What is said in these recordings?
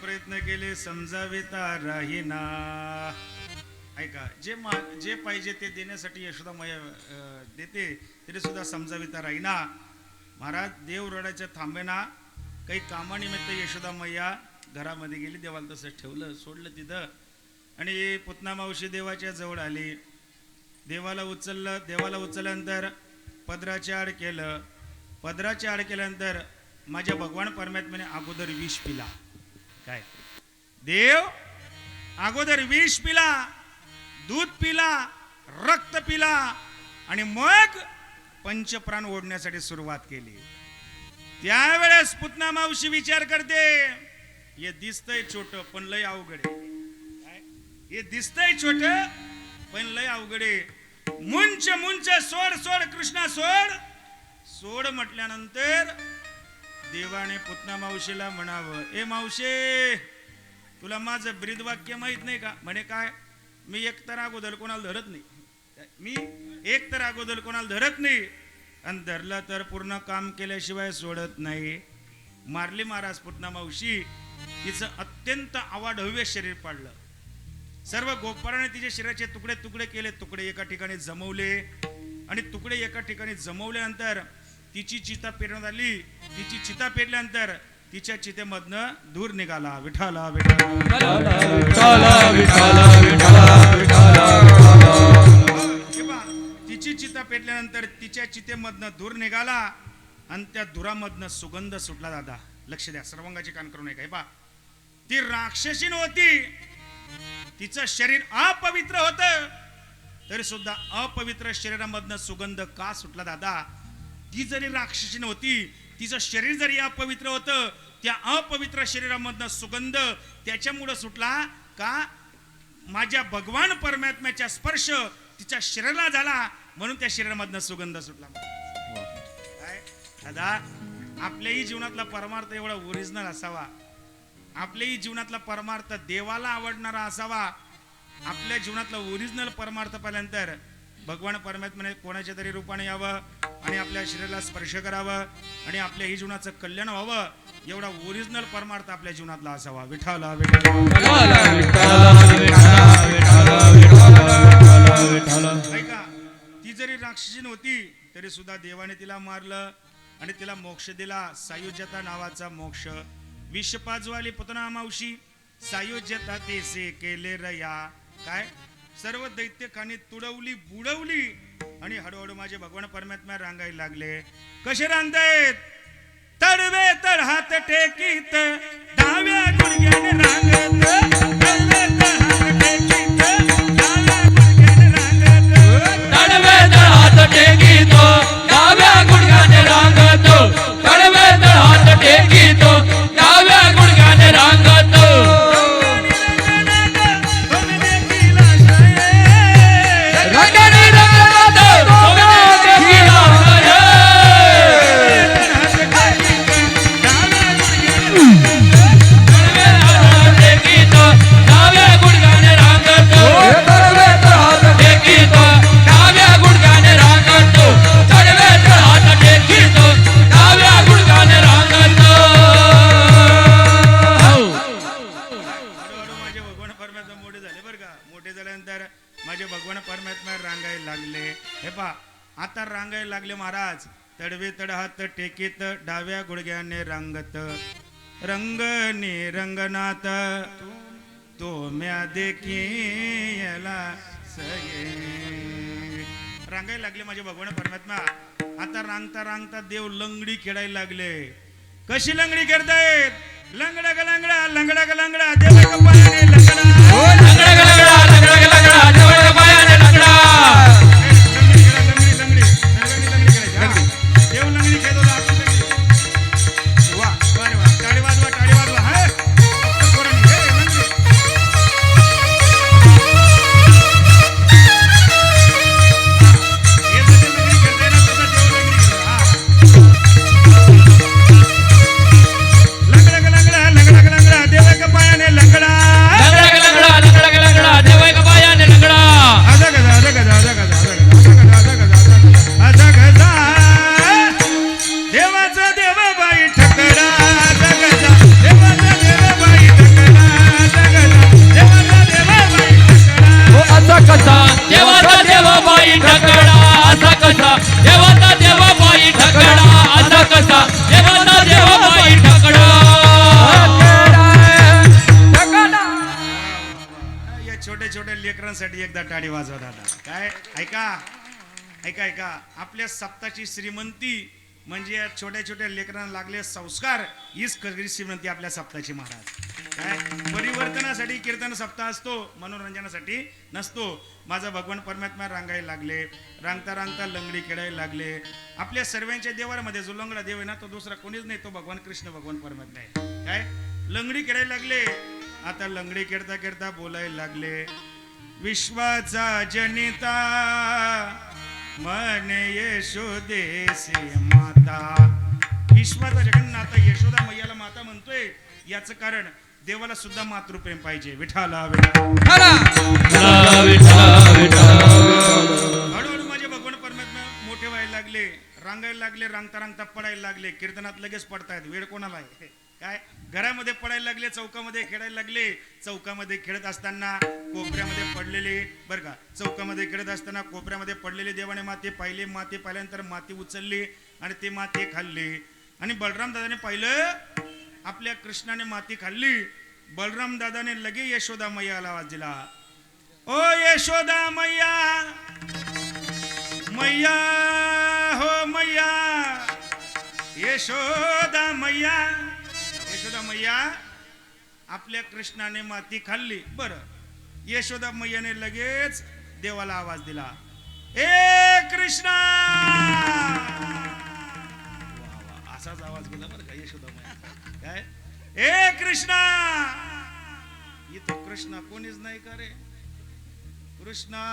प्रयत्न केले समजाविता राहीना. ऐका जे मा जे पाहिजे ते देण्यासाठी यशोदा मैया देते तरी सुद्धा समजाविता राहीना. महाराज देव रडाच्या थांबेना. काही कामानिमित्त यशोदा मैया घरामध्ये गेली देवाला तसं ठेवलं सोडलं तिथं. आणि पुतना मावशी देवाच्या जवळ आली. देवाला उचललं देवाला उचलल्यानंतर पदराची आड केलं. पदराची आड केल्यानंतर माझ्या भगवान परमात्म्याने अगोदर विष पिला. काय? देव अगोदर विष पिला दूध पिला रक्त पिला आणि मग पंचप्राण ओढण्यासाठी सुरुवात केली. त्यावेळेस पुतना मावशी विचार करते हे दिसतंय छोट पण लय अवघड हे दिसतंय छोट पण लय अवघड आहे. मुंच मुंच सोड सोड कृष्णा सोड. सोड म्हटल्यानंतर देवाने पुतना मावशीला म्हणावं ए मावशे तुला माझं ब्रीद वाक्य नाही का? म्हणे काय? मी एक तर अगोदर कोणाला धरत नाही. मी? एक तर अगोदर कोणाला धरत नाही? आणि धरलं तर पूर्ण काम केल्याशिवाय सोडत नाही. मारली महाराज पुतना मावशी तिचं अत्यंत अवाढव्य शरीर पाडलं. सर्व गोपाराने तिचे शरीराचे तुकडे तुकडे केले तुकडे एका ठिकाणी जमवले. आणि तुकडे एका ठिकाणी जमवल्यानंतर तिची चिता पेरण्यात आली. तिची चिता पेरल्यानंतर तिच्या चितेमधनं धूर निघाला विठाला तिची चिता पेटल्यानंतर तिच्या चितेमधनं धूर निघाला आणि त्या धुरामधनं सुगंध सुटला दादा. लक्ष द्या सर्वांगाचे कान करू नये काय पा ती राक्षसी नव्हती तिचं शरीर अपवित्र होत. तरी सुद्धा अपवित्र शरीरामधनं सुगंध का सुटला दादा? ती जरी राक्षसी नव्हती तिचं शरीर जरी अपवित्र होतं त्या अपवित्र शरीरामधनं सुगंध त्याच्यामुळं सुटला का? माझ्या भगवान परमात्म्याचा स्पर्श तिच्या शरीराला झाला म्हणून त्या शरीरामधनं सुगंध सुटला. काय? दादा आपल्याही जीवनातला परमार्थ एवढा ओरिजिनल असावा. आपल्याही जीवनातला परमार्थ देवाला आवडणारा असावा. आपल्या जीवनातला ओरिजिनल परमार्थ पाहिल्यानंतर भगवान परमात्म्याने कोणाच्या तरी रूपाने यावं? आणि आपल्या शरीराला स्पर्श करावं आणि आपल्या ही जीवनाचं कल्याण व्हावं एवढा ओरिजिनल परमार्थ आपल्या जीवनातला असावा. विठाला ऐका ती जरी राक्षसी नव्हती तरी सुद्धा देवाने तिला मारलं आणि तिला मोक्ष दिला. सायुज्यता नावाचा मोक्ष. विष पाजवाली पुतना मावशी सायुज्यता तेसे केले रया. काय? सर्व दैत्यकाने तुडवली बुडवली. आणि हळूहळू माझे भगवान परमात्मा रांगायला लागले. कसे रांगतायत तडवे तड हात टेकीत डाव्या गुडघ्याने रांगत तडवे तडहात टेकीत डाव्या गुडघ्याने रंगत. रंगने रंगनाथ तो म्या देखीला याला सये. रांगायला लागले माझे भगवान परमात्मा. आता रांगता रांगता देव लंगडी खेळायला लागले. कशी लंगडी करतायत लंगडा ग लंगडा लंगडा ग लंगडा देवा हो, लंगडा. लंगडा लंगडा लंगडा लंगडा लंगडा. लेकरांसाठी एकदा टाळी वाजवा दादा. काय? ऐका. ऐका ऐका. आपल्या सप्ताची श्रीमंती म्हणजे या छोट्या छोट्या लेकरांना लागले संस्कार हीच खरी श्रीमंती आपल्या सप्ताची महाराज. काय? परिवर्तनासाठी कीर्तन सप्ताह असतो मनोरंजनासाठी नसतो. माझा भगवान परमात्मा रांगायला लागले रांगता रांगता लंगडी खेळायला लागले. आपल्या सर्वांच्या देवामध्ये जो लंगडा देव आहे ना तो दुसरा कोणीच नाही तो भगवान कृष्ण भगवान परमात्मा आहे. काय? लंगडी खेळायला लागले आता लंगडी खेळता खेळता बोलायला लागले. विश्वाचा जनिता मन यशोदेसी माता. विश्वाचा जगन्नाथा यशोदा मैयाला माता म्हणतोय. याचं कारण देवाला सुद्धा मातृप्रेम पाहिजे. विठाला! हळूहळू माझे भगवान परमात्मा मोठे व्हायला लागले. रांगायला लागले रांगता रांगता पडायला लागले. कीर्तनात लगेच पडतायत. वेळ कोणाला आहे? काय? घरामध्ये पडायला लागले चौकामध्ये खेळायला लागले. चौकामध्ये खेळत असताना कोपऱ्यामध्ये पडलेले बरं का? चौकामध्ये खेळत असताना कोपऱ्यामध्ये पडलेले देवाने माती पाहिले. माती पाहिल्यानंतर माती उचलली आणि ते माती खाल्ली. आणि बलराम दादाने पाहिलं आपल्या कृष्णाने माती खाल्ली. बलराम दादाने लगे यशोदा मैयाला आवाज दिला ओ यशोदा मैया मैया हो मैया यशोदा मैया. मैया आपल्या कृष्णाने माती खाल्ली. बर. यशोदा मैयाने लगेच देवाला आवाज दिला. ए कृष्णा! असाच आवाज गेला बरं का यशोदा मैया. काय? ए कृष्णा! इथं कृष्णा कोणीच नाही का रे? कृष्णा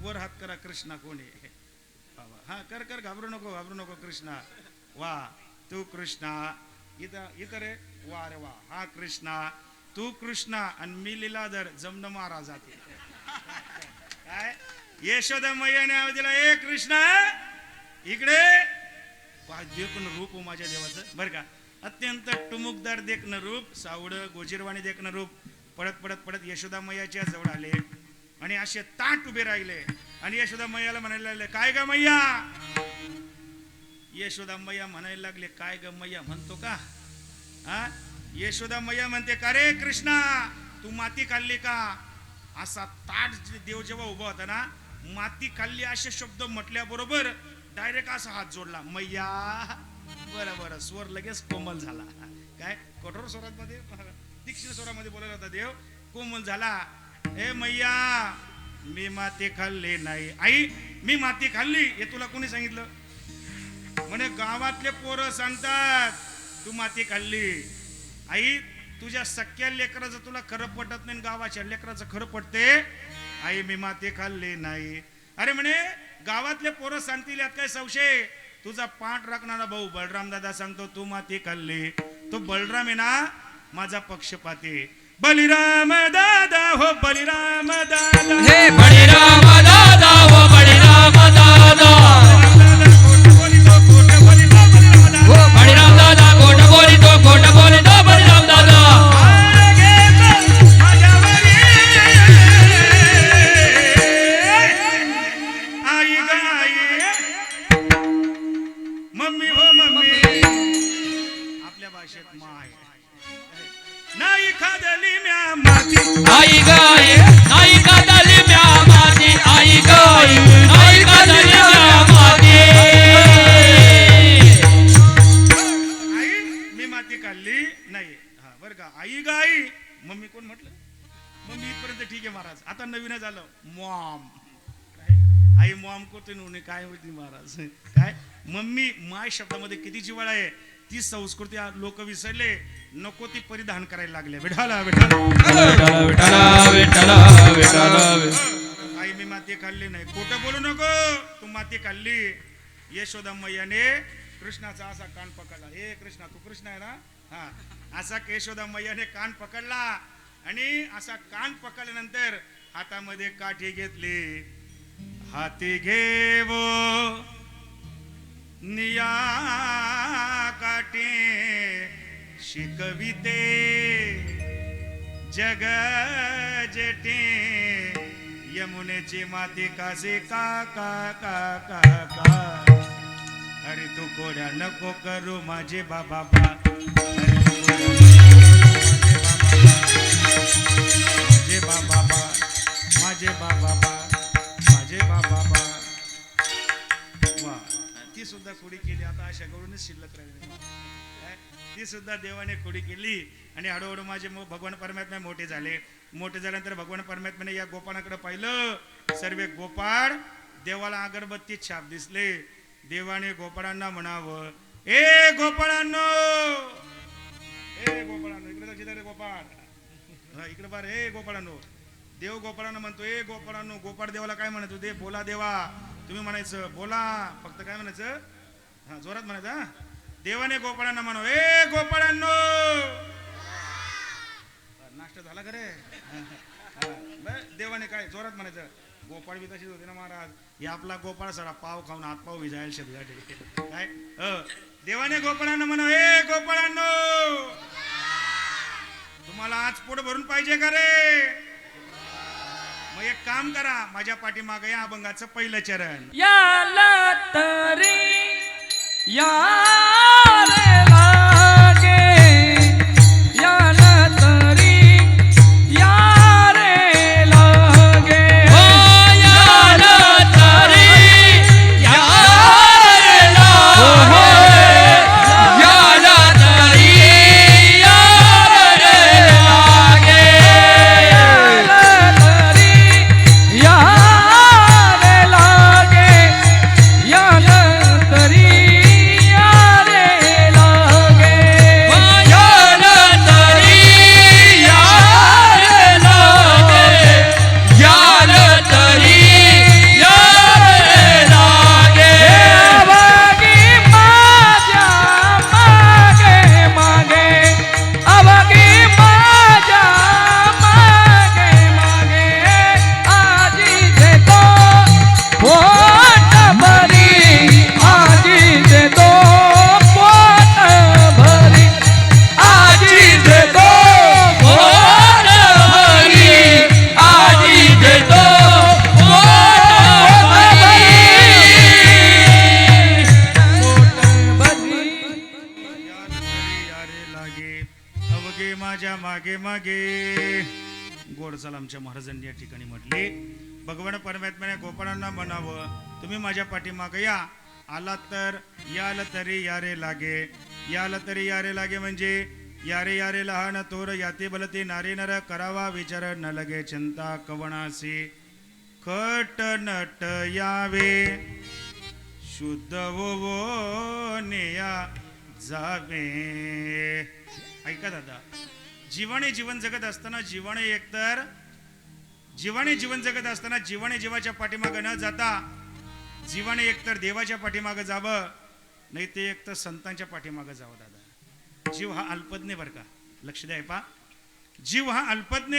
वर हात करा कृष्णा कोणी. हा कर कर घाबरू नको घाबरू नको कृष्णा. वा तू कृष्णा. इथं इथं रे. वा रे वा हा कृष्णा तू कृष्णा आणि मी लीलाधर जमन महाराज जाते काय? यशोदा मैयाने दिला ए कृष्णा इकडे. देखन रूप हो माझ्या देवाचं. बरं का? अत्यंत टुमुकदार देखणं रूप सावडं गोजीरवाणी देखणं रूप. पडत पडत पडत यशोदा मैयाच्या जवळ आले. आणि असे ताट उभे राहिले. आणि यशोदा मैयाला म्हणायला लागले काय ग मैया? यशोदा मैया म्हणायला लागले काय ग मैया म्हणतो का? हा? यशोदा मैया म्हणते का रे कृष्णा तू माती खाल्ली का? असा ताट देव जेव्हा उभा होता ना माती खाल्ली असे शब्द म्हटल्याबरोबर डायरेक्ट असा हात जोडला मैया बरं बरं स्वर लगेच कोमल झाला. काय? कठोर स्वरामध्ये तीक्ष्ण स्वरामध्ये बोलायला होता देव कोमल झाला. हे मैया मी माती खाल्ली नाही. आई मी माती खाल्ली? हे तुला कोणी सांगितलं? म्हणे गावातले पोरं सांगतात तू माती खाल्ली. आई तुझ्या सख्या लेकराचं तुला खरं पटत नाही गावाच्या लेकराचं खरं पटते? आई मी माती खाल्ली नाही. अरे म्हणे गावातले पोरं सांगतील यात काय संशय? तुझा पाठ राखणारा भाऊ बलराम दादा सांगतो तू माती खाल्ली. तो बलराम आहे ना माझा पक्षपाती. बलिराम दादा हो बलिराम दादा. मम्मी कोण म्हटलं? मम्मी इथपर्यंत ठीक आहे महाराज. आता नवीन झालं. मॉम. आई मॉम कोते नव्हते? काय होती महाराज? काय? मम्मी माय शब्दामध्ये किती जिवाळा आहे? ती संस्कृती लोक विसरले. नको ती परिधान करायला लागले. विठाला आई मी माती खाल्ली नाही. खोटं बोलू नको. तू माती खाल्ली. यशोदा मैयाने कृष्णाचा असा कान पकडला. ए कृष्णा तू कृष्ण आहे ना? हा असा केशोदा मैयाने कान पकडला आणि असा कान पकडल्यानंतर हातामध्ये काठी घेतली. हाती घेवो निया काठी शिकविते जग जेटे यमुनेची माती कासे का का का का का. तू कोड्या नको करू माझे बाबा माझे बाबा माझे बाबा माझे बाबा वा. ती सुद्धा खुडी केली. आता अशा करूनच शिल्लक राहिली. ती सुद्धा देवाने खुडी केली. आणि हळूहळू माझे भगवान परमात्मा मोठे झाले. मोठे झाल्यानंतर भगवान परमात्माने या गोपाळाकडे पाहिलं. सर्वे गोपाळ देवाला अगरबत्ती छाप दिसले. देवाने गोपाळांना म्हणावं ए गोपाळांनो! ए गोपाळांनो इकडे लक्ष रे गोपाळ. हा, इकडे बार ए गोपाळांनो. देव गोपाळांना म्हणतो ए गोपाळांनो गोपाळ देवाला काय म्हणायचं दे बोला देवा. तुम्ही म्हणायचं बोला. फक्त काय म्हणायचं? हा जोरात म्हणायचं हा. देवाने गोपाळांना म्हणावं ए गोपाळांनो! नाश्ता झाला का रे? देवाने काय जोरात म्हणायचं गोपाळ बी तशीच होते ना महाराज. हे आपला गोपाळ सडा पाव खाऊन हातपाव विजायला शेत काय? देवाने गोपाळांना म्हणा हे गोपाळांनो! तुम्हाला आज पोट भरून पाहिजे का रे? मग एक काम करा माझ्या पाठीमागे या अभंगाचं पहिलं चरण. या तरी या आमच्या महाराजांनी या ठिकाणी म्हटले भगवान परमात्म्याने गोपाळांना म्हणावं तुम्ही माझ्या पाठीमागं या. आलात तर याल तरी यारे लागे. याल तरी यारे लागे म्हणजे यारे यारे लहान तोर याते बलते नारे नर करावा विचार न लगे चिंता कवणासी. खट नट यावे. शुद्ध वो नेया जावे. ऐका दादा जीवाने जीवन जगत असताना जीवाने एकतर जीवाने जीवन जगत असताना जीवाने जीवाच्या पाठीमागं न जाता जीवाने एकतर देवाच्या पाठीमागं जावं नाही ते एकतर संतांच्या पाठीमागं जावं दादा. जीव हा अल्पज्ञ बरं का? लक्ष द्या पा जीव हा अल्पज्ञ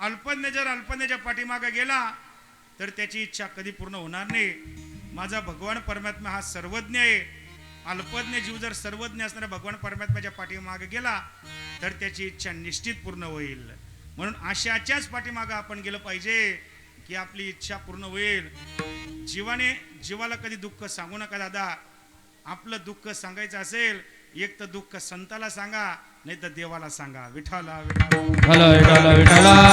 अल्पज्ञ जर अल्पज्ञाच्या पाठीमागं गेला तर त्याची इच्छा कधी पूर्ण होणार नाही. माझा भगवान परमात्मा हा सर्वज्ञ आहे. अल्पज्ञ जीव जर सर्वज्ञ असणारा भगवान परमात्म्याच्या पाठीमागे गेला तर त्याची इच्छा निश्चित पूर्ण होईल. म्हणून आशाच्याच पाठीमागं आपण गेलं पाहिजे की आपली इच्छा पूर्ण होईल. जीवाने जीवाला कधी दुःख सांगू नका दादा. आपलं दुःख सांगायचं असेल एक तर दुःख संताला सांगा नाही तर देवाला सांगा. विठाला विठाला विठाला विठाला